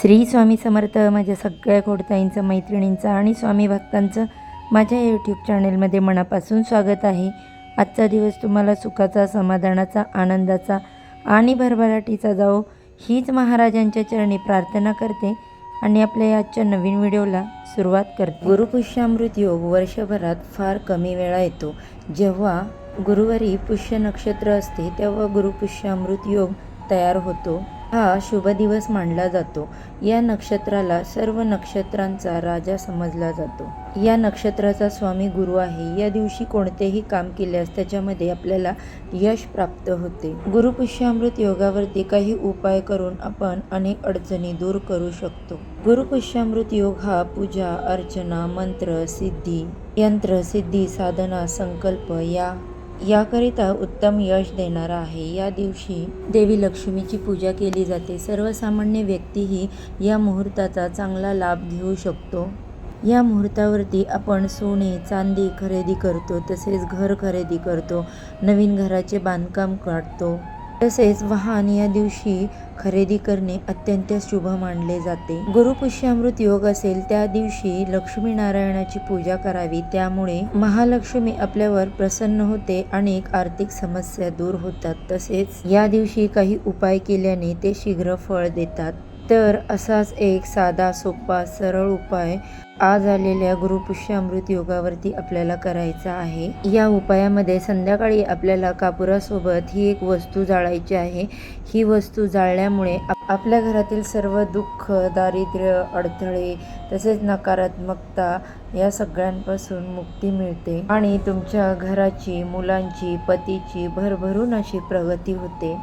श्री स्वामी समर्थ माझ्या सगळ्या खोडताईंचं मैत्रिणींचं आणि स्वामी भक्तांचं माझ्या यूट्यूब चॅनेलमध्ये मनापासून स्वागत आहे. आजचा दिवस तुम्हाला सुखाचा समाधानाचा आनंदाचा आणि भरभराटीचा जाओ हीच महाराजांच्या चरणी प्रार्थना करते आणि आपल्या आजच्या नवीन व्हिडिओला सुरुवात करते. गुरुपुष्यामृत योग वर्षभरात फार कमी वेळा येतो. जेव्हा गुरुवारी पुष्य नक्षत्र असते तेव्हा गुरुपुष्यामृत योग तयार होतो. हा शुभ दिवस मानला जातो. या नक्षत्राला सर्व नक्षत्रांचा राजा समजला जातो. या नक्षत्राचा स्वामी गुरु आहे. या दिवशी कोणतेही काम केल्यास त्याच्यामध्ये आपल्याला यश प्राप्त होते. गुरुपुष्यामृत योगावरती काही उपाय करून आपण अनेक अडचणी दूर करू शकतो. गुरुपुष्यामृत योग हा पूजा अर्चना मंत्र सिद्धी यंत्र सिद्धी साधना संकल्प या याकरिता उत्तम यश देणारा आहे. या दिवशी देवी लक्ष्मीची पूजा केली जाते. सर्वसामान्य व्यक्तीही या मुहूर्ताचा चांगला लाभ घेऊ शकतो. या मुहूर्तावरती आपण सोने चांदी खरेदी करतो तसेच घर खरेदी करतो नवीन घराचे बांधकाम काढतो. तसेच वाहन या दिवशी खरेदी करणे अत्यंत शुभ मानले जाते. गुरुपुष्यामृत योग असेल त्या दिवशी लक्ष्मीनारायणाची पूजा करावी. त्यामुळे महालक्ष्मी आपल्यावर प्रसन्न होते अनेक आर्थिक समस्या दूर होतात. तसेच या दिवशी काही उपाय केल्याने ते शीघ्र फळ देतात. तर असाच एक साधा सोपा सरळ उपाय आज आलेल्या गुरुपुष्यामृत योगावरती आपल्याला करायचा आहे. या उपायामध्ये संध्याकाळी आपल्याला कापुरासोबत ही एक वस्तू जाळायची आहे. ही वस्तू जाळल्यामुळे आपल्या घरातील सर्व दुःख दारिद्र्य अडथळे तसेच नकारात्मकता या सगळ्यांपासून मुक्ती मिळते आणि तुमच्या घराची मुलांची पतीची भरभरून अशी प्रगती होते.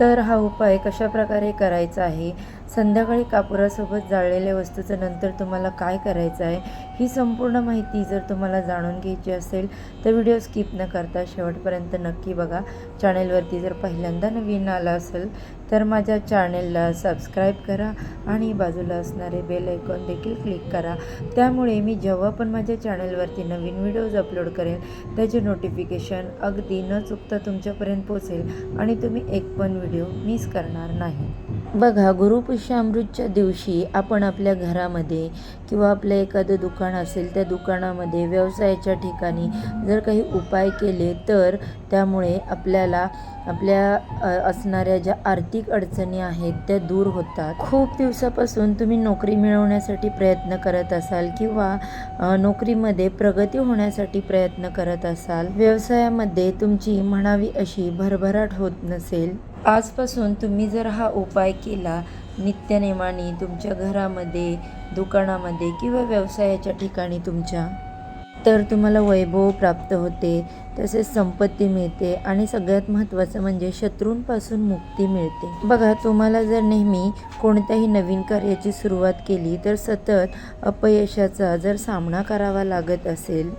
तर हा उपाय कशा प्रकारे करायचा आहे? संध्याकाळी कापुरासोबत जाळलेल्या वस्तूचं नंतर तुम्हाला काय करायचं आहे ही संपूर्ण माहिती जर तुम्हाला जाणून घ्यायची असेल तर व्हिडिओ स्किप न करता शेवटपर्यंत नक्की बघा. चॅनेलवरती जर पहिल्यांदा नवीन आला असेल तर माझ्या चॅनेलला सबस्क्राईब करा आणि बाजूला असणारे बेल आयकॉन देखील क्लिक करा. त्यामुळे मी जेव्हा पण माझ्या चॅनेलवरती नवीन व्हिडिओज अपलोड करेल त्याचे नोटिफिकेशन अगदी न चुकता तुमच्यापर्यंत पोचेल आणि तुम्ही एक पण व्हिडिओ मिस करणार नाही. बघा गुरुपुष्यामृतच्या दिवशी आपण आपल्या घरामध्ये किंवा आपलं एखादं दुकान असेल त्या दुकानामध्ये व्यवसायाच्या ठिकाणी जर काही उपाय केले तर त्यामुळे आपल्याला आपल्या असणाऱ्या ज्या आर्थिक अडचणी आहेत त्या दूर होतात. खूप दिवसापासून तुम्ही नोकरी मिळवण्यासाठी प्रयत्न करत असाल किंवा नोकरीमध्ये प्रगती होण्यासाठी प्रयत्न करत असाल व्यवसायामध्ये तुमची म्हणावी अशी भरभराट होत नसेल. आजपासून तुम्ही जर हा उपाय केला नित्यनेमाने तुमच्या घरामध्ये दुकानामध्ये किंवा व्यवसायाच्या ठिकाणी तुमच्या तर तुम्हाला वैभव प्राप्त होते तसेच संपत्ती मिळते आणि सगळ्यात महत्त्वाचं म्हणजे शत्रूंपासून मुक्ती मिळते. बघा तुम्हाला जर नेहमी कोणत्याही नवीन कार्याची सुरुवात केली तर सतत अपयशाचा जर सामना करावा लागत असेल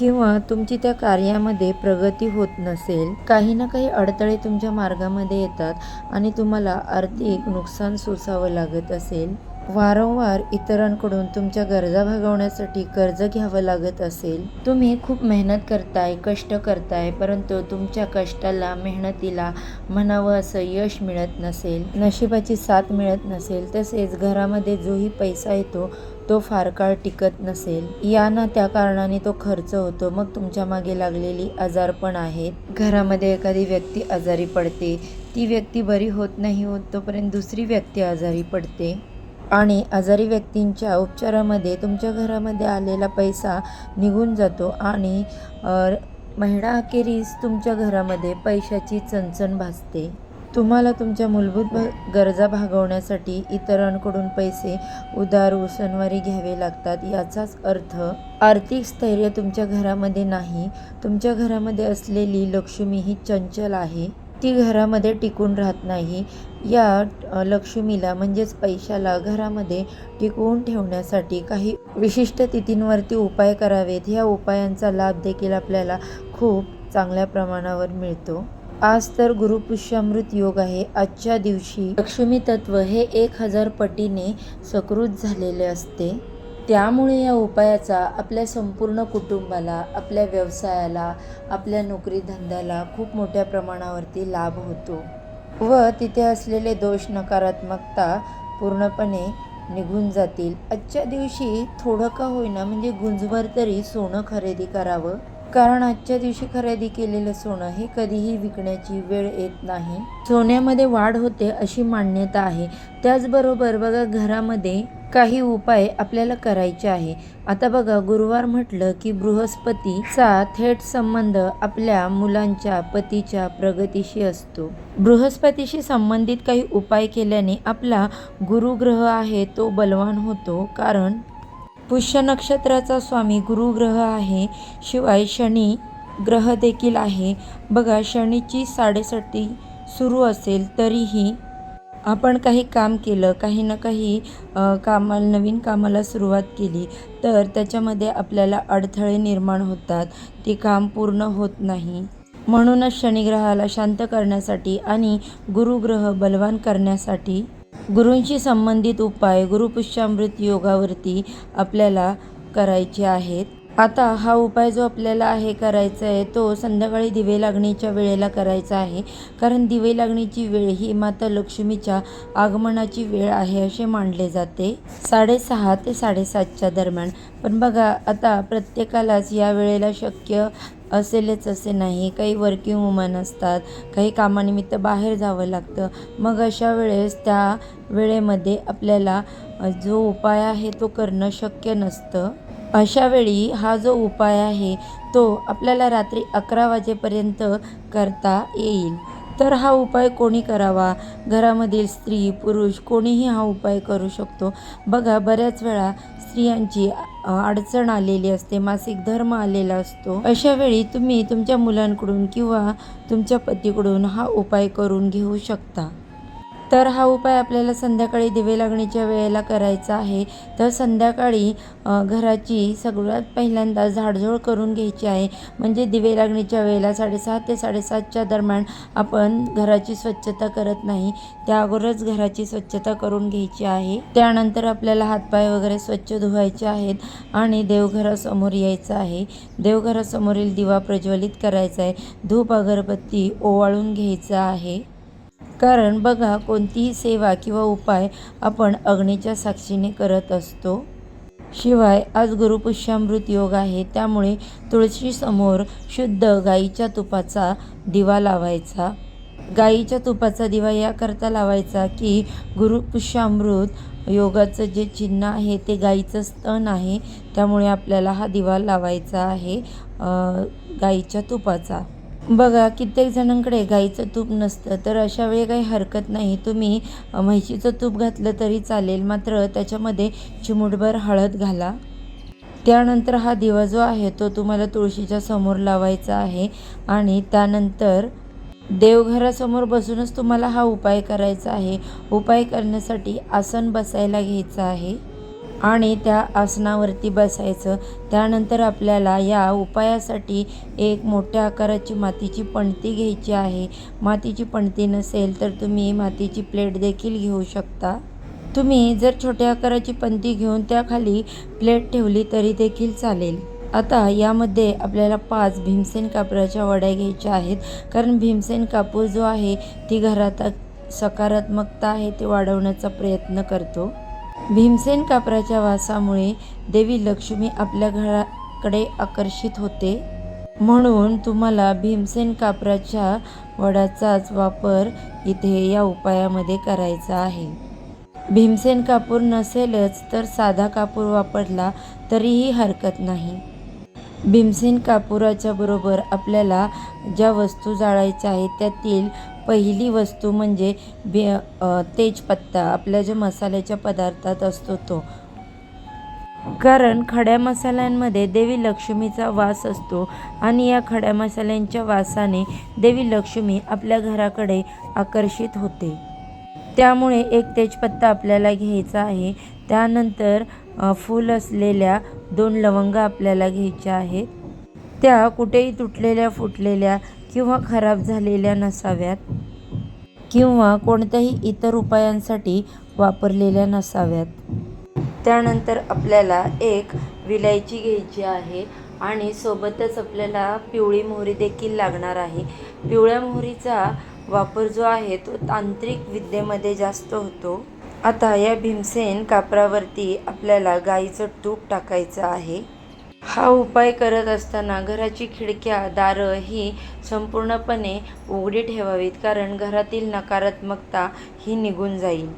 किंवा तुमची त्या कार्यामध्ये प्रगती होत नसेल काही ना काही अडथळे तुमच्या मार्गामध्ये येतात आणि तुम्हाला आर्थिक नुकसान सोसावं लागत असेल. वारंवार इतरांकडून तुमच्या गरजा भागवण्यासाठी कर्ज घ्यावं लागत असेल. तुम्ही खूप मेहनत करताय कष्ट करताय परंतु तुमच्या कष्टाला मेहनतीला म्हणावं असं यश मिळत नसेल नशिबाची साथ मिळत नसेल तसेच घरामध्ये जोही पैसा येतो तो फार काळ टिकत नसेल. या ना त्या कारणाने तो खर्च होतो मग तुमच्या मागे लागलेली आजारपण आहेत. घरामध्ये एखादी व्यक्ती आजारी पडते ती व्यक्ती बरी होत नाही होत तोपर्यंत दुसरी व्यक्ती आजारी पडते. आणि आजारी व्यक्तींच्या उपचारामध्ये तुमच्या घरामध्ये आलेला पैसा निघून जातो आणि महिना अखेरीस तुमच्या घरामध्ये पैशाची चणचण भासते. तुम्हाला तुमच्या मूलभूत गरजा भागवण्यासाठी इतरांकडून पैसे उदार उसनवारी घ्यावे लागतात याचाच अर्थ आर्थिक स्थैर्य तुमच्या घरामध्ये नाही. तुमच्या घरामध्ये असलेली लक्ष्मी ही चंचल आहे. ती घरामध्ये टिकून राहत नाही. या लक्ष्मीला म्हणजेच पैशाला घरामध्ये टिकवून ठेवण्यासाठी काही विशिष्ट तिथींवरती उपाय करावेत. ह्या उपायांचा लाभ देखील आपल्याला खूप चांगल्या प्रमाणावर मिळतो. आज तर गुरुपुष्यामृत योग आहे. आजच्या दिवशी लक्ष्मी तत्व हे एक हजार पटीने सकृत झालेले असते. त्यामुळे या उपायाचा आपल्या संपूर्ण कुटुंबाला आपल्या व्यवसायाला आपल्या नोकरी धंद्याला खूप मोठ्या प्रमाणावरती लाभ होतो. व तिथे असलेले दोष नकारात्मकता पूर्णपणे निघून जातील. आजच्या दिवशी थोडं का होईना म्हणजे गुंजभर तरी सोनं खरेदी करावं कारण आजच्या दिवशी खरेदी केलेलं सोनं हे कधीही विकण्याची वेळ येत नाही. सोन्यामध्ये वाढ होते अशी मान्यता आहे. त्याचबरोबर बघा घरामध्ये काही उपाय आपल्याला करायचे आहे. आता बघा गुरुवार म्हटलं की बृहस्पतीचा थेट संबंध आपल्या मुलांच्या पतीच्या प्रगतीशी असतो. बृहस्पतीशी संबंधित काही उपाय केल्याने आपला गुरुग्रह आहे तो बलवान होतो. कारण पुष्य नक्षत्राचा स्वामी गुरुग्रह आहे. शिवाय शनी ग्रह देखील आहे. बघा शनीची साडेसती सुरू असेल तरीही आपण काही काम केलं काही ना काही कामाला नवीन कामाला सुरुवात केली तर त्याच्यामध्ये आपल्याला अडथळे निर्माण होतात. ते काम पूर्ण होत नाही. म्हणूनच शनिग्रहाला शांत करण्यासाठी आणि गुरुग्रह बलवान करण्यासाठी गुरूंशी संबंधित उपाय गुरुपुष्यामृत योगावरती आपल्याला करायचे आहेत. आता हा उपाय जो आपल्याला आहे करायचा आहे तो संध्याकाळी दिवे लागणीच्या वेळेला करायचा आहे. कारण दिवे लागणीची वेळ ही माता लक्ष्मीच्या आगमनाची वेळ आहे असे मानले जाते. साडेसहा ते साडेसातच्या दरम्यान. पण बघा आता प्रत्येकालाच या वेळेला शक्य असेलच असे नाही. काही वर्किंग वुमन असतात काही कामानिमित्त बाहेर जावं लागतं. मग अशा वेळेस त्या वेळेमध्ये आपल्याला जो उपाय आहे तो करणं शक्य नसतं. अशा वेळी हा जो उपाय आहे तो आपल्याला रात्री अकरा वाजेपर्यंत करता येईल. तर हा उपाय कोणी करावा? घरामधील स्त्री पुरुष कोणीही हा उपाय करू शकतो. बघा बऱ्याच वेळा स्त्रियांची अडचण आलेली असते मासिक धर्म आलेला असतो. अशा वेळी तुम्ही तुमच्या मुलांकडून किंवा तुमच्या पतीकडून हा उपाय करून घेऊ शकता. तर हा उपाय आपल्याला संध्याकाळी दिवे लागणीच्या वेळेला करायचा आहे. तर संध्याकाळी घराची सगळ्यात पहिल्यांदा झाडझूड करून घ्यायची आहे. म्हणजे दिवे लागणीच्या वेळेला साडेसहा ते साडेसातच्या दरम्यान आपण घराची स्वच्छता करत नाही. त्या अगोदरच घराची स्वच्छता करून घ्यायची आहे. त्यानंतर आपल्याला हातपाय वगैरे स्वच्छ धुवायचे आहेत आणि देवघरासमोर यायचं आहे. देवघरासमोरील दिवा प्रज्वलित करायचा आहे. धूप अगरबत्ती ओवाळून घ्यायचा आहे. कारण बघा कोणतीही सेवा किंवा उपाय आपण अग्नीच्या साक्षीने करत असतो. शिवाय आज गुरुपुष्यामृत योग आहे त्यामुळे तुळशीसमोर शुद्ध गाईच्या तुपाचा दिवा लावायचा. गाईच्या तुपाचा दिवा याकरता लावायचा की गुरुपुष्यामृत योगाचं जे चिन्ह आहे ते गाईचं स्तन आहे त्यामुळे आपल्याला हा दिवा लावायचा आहे गाईच्या तुपाचा. बघा कित्येक जणांकडे गाईचं तूप नसतं तर अशा वेळी काही हरकत नाही. तुम्ही म्हैशीचं तूप घातलं तरी चालेल मात्र त्याच्यामध्ये चिमुटभर हळद घाला. त्यानंतर हा दिवा जो आहे तो तुम्हाला तुळशीच्या समोर लावायचा आहे आणि त्यानंतर देवघरासमोर बसूनच तुम्हाला हा उपाय करायचा आहे. उपाय करण्यासाठी आसन बसायला घ्यायचं आहे. आणि त्या आसनावरती बसायचं. त्यानंतर आपल्याला या उपायासाठी एक मोठ्या आकाराची मातीची पणती घ्यायची आहे. मातीची पणती नसेल तर तुम्ही मातीची प्लेट देखील घेऊ शकता. तुम्ही जर छोट्या आकाराची पणती घेऊन त्याखाली प्लेट ठेवली तरी देखील चालेल. आता यामध्ये आपल्याला पाच भीमसेन कापराच्या वड्या घ्यायच्या आहेत. कारण भीमसेन कापूर जो आहे ती घरात सकारात्मकता आहे ते वाढवण्याचा प्रयत्न करतो. भीमसेन कापराच्या वासामुळे देवी लक्ष्मी आपल्या घराकडे आकर्षित होते. म्हणून तुम्हाला भीमसेन कापराच्या वडाचाच वापर इथे या उपायामध्ये करायचा आहे. भीमसेन कापूर नसेलच तर साधा कापूर वापरला तरीही हरकत नाही. भीमसेन कापुराच्या बरोबर आपल्याला ज्या वस्तू जाळायच्या आहेत त्यातील पहिली वस्तू म्हणजे बे तेजपत्ता आपल्या जे मसाल्याच्या पदार्थात असतो तो. कारण खड्या मसाल्यांमध्ये देवी लक्ष्मीचा वास असतो आणि या खड्या मसाल्यांच्या वासाने देवी लक्ष्मी आपल्या घराकडे आकर्षित होते. त्यामुळे एक तेजपत्ता आपल्याला घ्यायचा आहे. त्यानंतर फूल असलेल्या दोन लवंगा आपल्याला घ्यायच्या आहेत. त्या कुठेही तुटलेल्या फुटलेल्या किंवा खराब झालेल्या नसाव्यात किंवा कोणत्याही इतर उपायांसाठी वापरलेल्या नसाव्यात. त्यानंतर आपल्याला एक विलायची घ्यायची आहे आणि सोबतच आपल्याला पिवळी मोहरी देखील लागणार आहे. पिवळ्या मोहरीचा वापर जो आहे तो तांत्रिक विद्येमध्ये जास्त होतो. आता या भीमसेन कापरावरती आपल्याला गाईचं तूप टाकायचं आहे. हा उपाय करत असताना घराची खिडक्या दारं ही संपूर्णपणे उघडी ठेवावीत कारण घरातील नकारात्मकता ही निघून जाईल.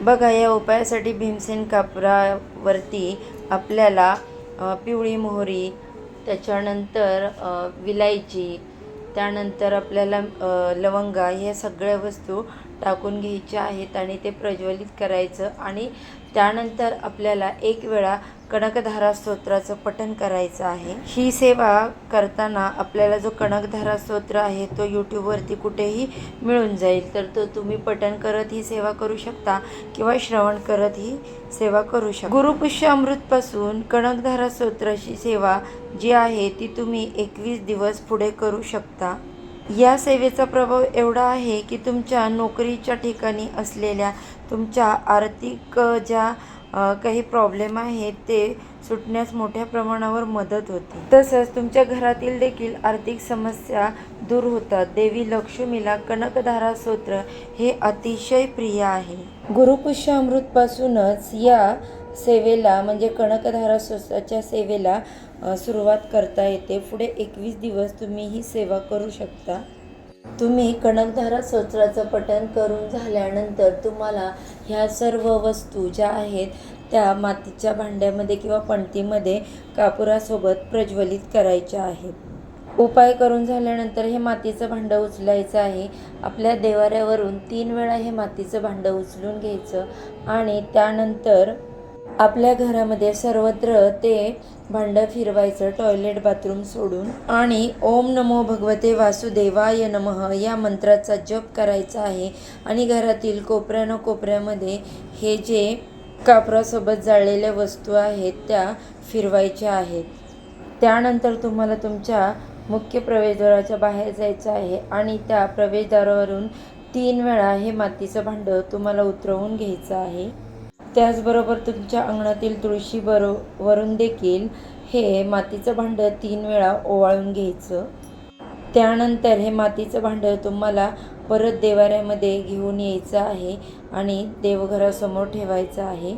बघा या उपायासाठी भीमसेन कापरावरती आपल्याला पिवळी मोहरी त्याच्यानंतर विलायची त्यानंतर आपल्याला लवंगा ह्या सगळ्या वस्तू टाकून घ्यायचे आहेत आणि ते प्रज्वलित करायचं आणि त्यानंतर आपल्याला एक वेळा कणकधारा स्तोत्राचं पठण करायचं आहे. ही सेवा करताना आपल्याला जो कणकधारा स्तोत्र आहे तो यूट्यूबवरती कुठेही मिळून जाईल. तर तो तुम्ही पठण करत ही सेवा करू शकता किंवा श्रवण करत ही सेवा करू शकता. गुरुपुष्य अमृतपासून कणकधारा स्तोत्राची सेवा जी आहे ती तुम्ही एकवीस दिवस पुढे करू शकता. या सेवेचा प्रभाव एवढा आहे की तुमच्या नोकरीच्या ठिकाणी असलेल्या तुमच्या आर्थिक ज्या काही प्रॉब्लेम आहेत ते सुटण्यास मोठ्या प्रमाणावर मदत होते. तसंच तुमच्या घरातील देखील आर्थिक समस्या दूर होतात. देवी लक्ष्मीला कनकधारा स्तोत्र हे अतिशय प्रिय आहे. गुरुपुष्य अमृतपासूनच या सेवेला म्हणजे कणकधारा स्वस्ताच्या सेवेला सुरुवात करता येते. पुढे एकवीस दिवस तुम्ही ही सेवा करू शकता. तुम्ही कणकधारा स्तोत्राचं पठण करून झाल्यानंतर तुम्हाला ह्या सर्व वस्तू ज्या आहेत त्या मातीच्या भांड्यामध्ये किंवा पणतीमध्ये कापुरासोबत प्रज्वलित करायच्या आहेत. उपाय करून झाल्यानंतर हे मातीचं भांडं उचलायचं आहे. आपल्या देवाऱ्यावरून तीन वेळा हे मातीचं भांडं उचलून घ्यायचं आणि त्यानंतर आपल्या घरामध्ये सर्वत्र ते भांडं फिरवायचं टॉयलेट बाथरूम सोडून आणि ओम नमो भगवते वासुदेवाय नमः या मंत्राचा जप करायचा आहे. आणि घरातील कोपऱ्यानं कोपऱ्यामध्ये हे जे कापरासोबत जाळलेल्या वस्तू आहेत त्या फिरवायच्या आहेत. त्यानंतर तुम्हाला तुमच्या मुख्य प्रवेशद्वाराच्या बाहेर जायचं आहे आणि त्या प्रवेशद्वारावरून तीन वेळा हे मातीचं भांडं तुम्हाला उतरवून घ्यायचं आहे. त्याचबरोबर तुमच्या अंगणातील तुळशी बरो वरून देखील हे मातीचं भांडं तीन वेळा ओवाळून घ्यायचं. त्यानंतर हे मातीचं भांडं तुम्हाला परत देवाऱ्यामध्ये घेऊन यायचं आहे आणि देवघरासमोर ठेवायचं आहे.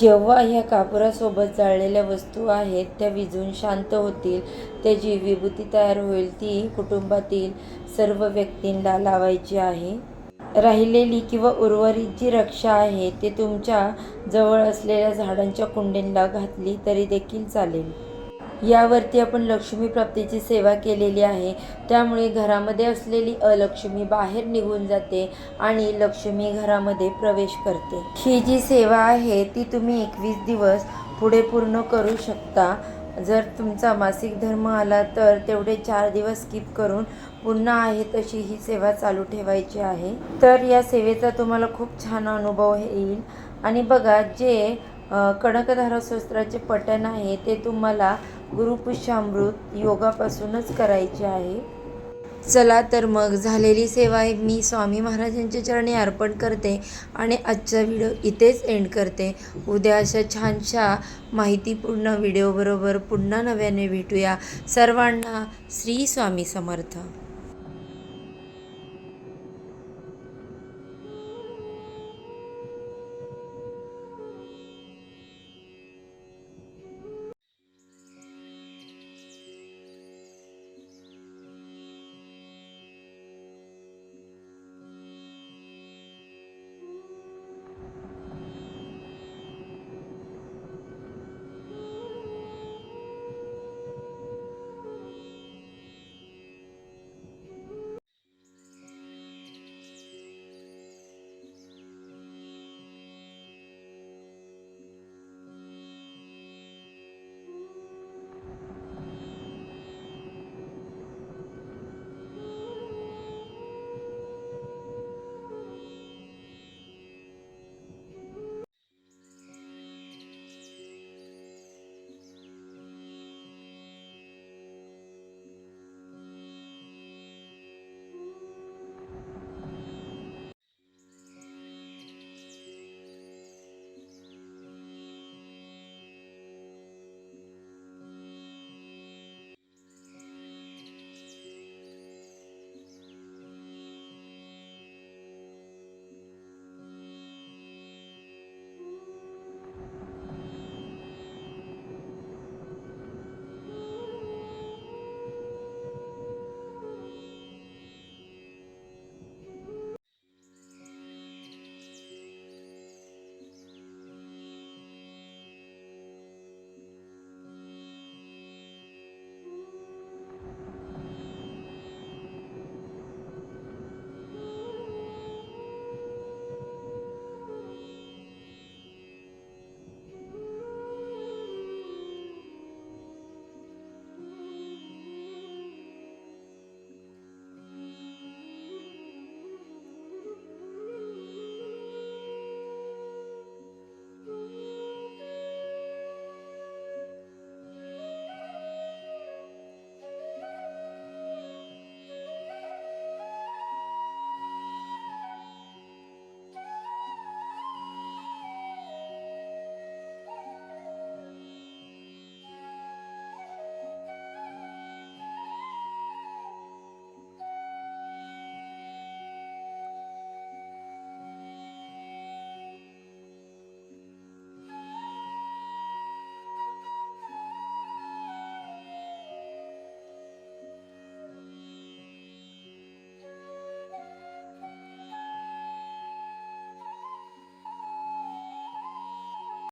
जेव्हा ह्या कापुरासोबत जाळलेल्या वस्तू आहेत त्या विजून शांत होतील. त्याची विभूती तयार होईल. ती कुटुंबातील सर्व व्यक्तींना लावायची आहे. राहिलेली किंवा उर्वरित जी रक्षा आहे ते तुमच्या जवळ असलेल्या झाडांच्या कुंडींना घातली तरी देखील चालेल. यावरती आपण लक्ष्मी प्राप्तीची सेवा केलेली आहे. त्यामुळे घरामध्ये असलेली अलक्ष्मी बाहेर निघून जाते आणि लक्ष्मी घरामध्ये प्रवेश करते. ही जी सेवा आहे ती तुम्ही एकवीस दिवस पुढे पूर्ण करू शकता. जर तुमचा मासिक धर्म आला तर तेवढे चार दिवस स्किप करून पुन्हा आहे तशी ही सेवा चालू ठेवायची आहे. तर या सेवेचा तुम्हाला खूप छान अनुभव येईल. आणि बघा जे कणकधारा शस्त्राचे पठण आहे ते तुम्हाला गुरुपुष्यामृत योगापासूनच करायचे आहे. चला तर मग झालेली सेवा मी स्वामी महाराजांच्या चरणी अर्पण करते आणि आजचा व्हिडिओ इथेच एंड करते. उद्या अशा छानशा माहितीपूर्ण व्हिडिओबरोबर पुन्हा नव्याने भेटूया. सर्वांना श्री स्वामी समर्थ.